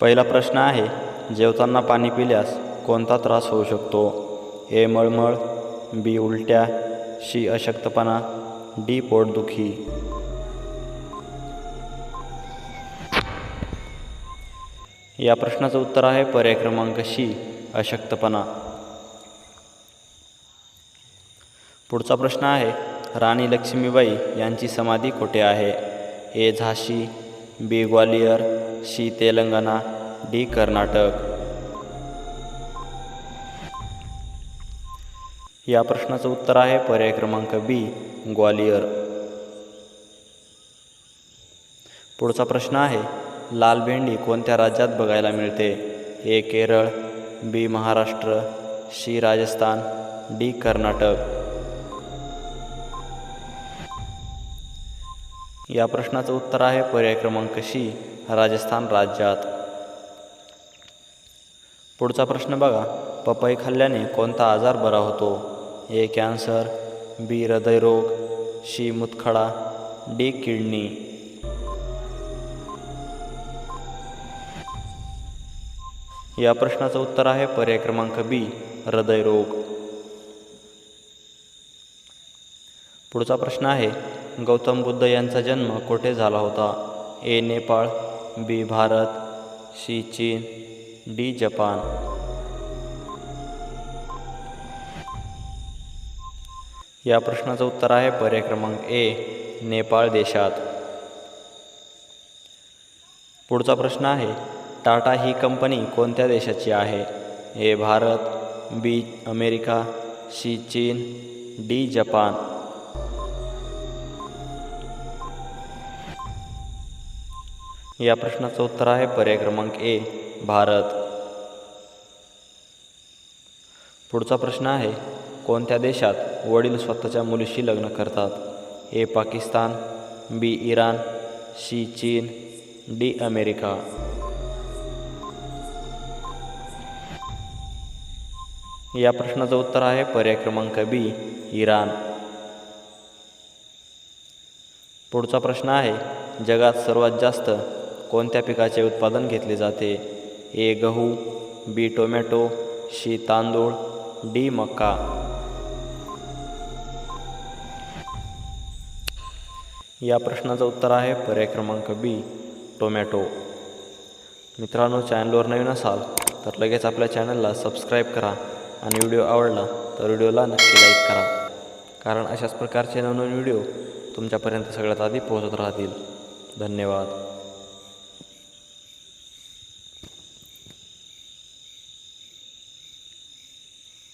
पहिला प्रश्न आहे जेवताना पाणी पिल्यास कोणता त्रास होऊ शकतो? ए मळमळ बी उलट्या सी अशक्तपणा डी पोटदुखी. या प्रश्नाचं उत्तर आहे पर्याय क्रमांक शी अशक्तपणा. पुढचा प्रश्न आहे राणी लक्ष्मीबाई यांची समाधी कुठे आहे? ए झाशी B Gwalior C Telangana D Karnataka. या प्रश्नाचं उत्तर आहे पर्याय क्रमांक बी ग्वालियर. पुढचा प्रश्न आहे लाल भेंडी कोणत्या राज्यात बघायला मिळते? A Kerala B Maharashtra C Rajasthan D Karnataka. या प्रश्नाचं उत्तर आहे पर्याय क्रमांक शी राजस्थान राज्यात. पुढचा प्रश्न बघा. पपई खाल्ल्याने कोणता आजार बरा होतो? ए कॅन्सर बी हृदयरोग शी मुतखडा डी किडनी. या प्रश्नाचं उत्तर आहे पर्याय क्रमांक बी हृदयरोग. पुढचा प्रश्न आहे गौतम बुद्ध यांचा जन्म कोठे झाला होता? A Nepal B Bharat C चीन डी जपान. या प्रश्नाचं उत्तर आहे पर्याय क्रमांक ए नेपाळ देशात. पुढचा प्रश्न आहे टाटा ही कंपनी कोणत्या देशाची आहे? A Bharat B America C चीन डी जपान. या प्रश्नाचं उत्तर आहे पर्याय क्रमांक ए भारत. पुढचा प्रश्न आहे कोणत्या देशात वडील स्वतःच्या मुलीशी लग्न करतात? A Pakistan B Iran C चीन डी अमेरिका. या प्रश्नाचं उत्तर आहे पर्याय क्रमांक बी इराण. पुढचा प्रश्न आहे जगात सर्वात जास्त कोणत्या पिकाचे उत्पादन घेतले जाते? ए गहू बी टोमॅटो सी तांदूळ डी मका. या प्रश्नाचं उत्तर आहे पर्याय क्रमांक बी टोमॅटो. मित्रांनो चॅनलवर नवीन असाल तर लगेच आपल्या चॅनलला सबस्क्राईब करा आणि व्हिडिओ आवडला तर व्हिडिओला नक्की लाईक करा. कारण अशाच प्रकारचे नवनवीन व्हिडिओ तुमच्यापर्यंत सगळ्यात आधी पोहोचत राहतील. धन्यवाद.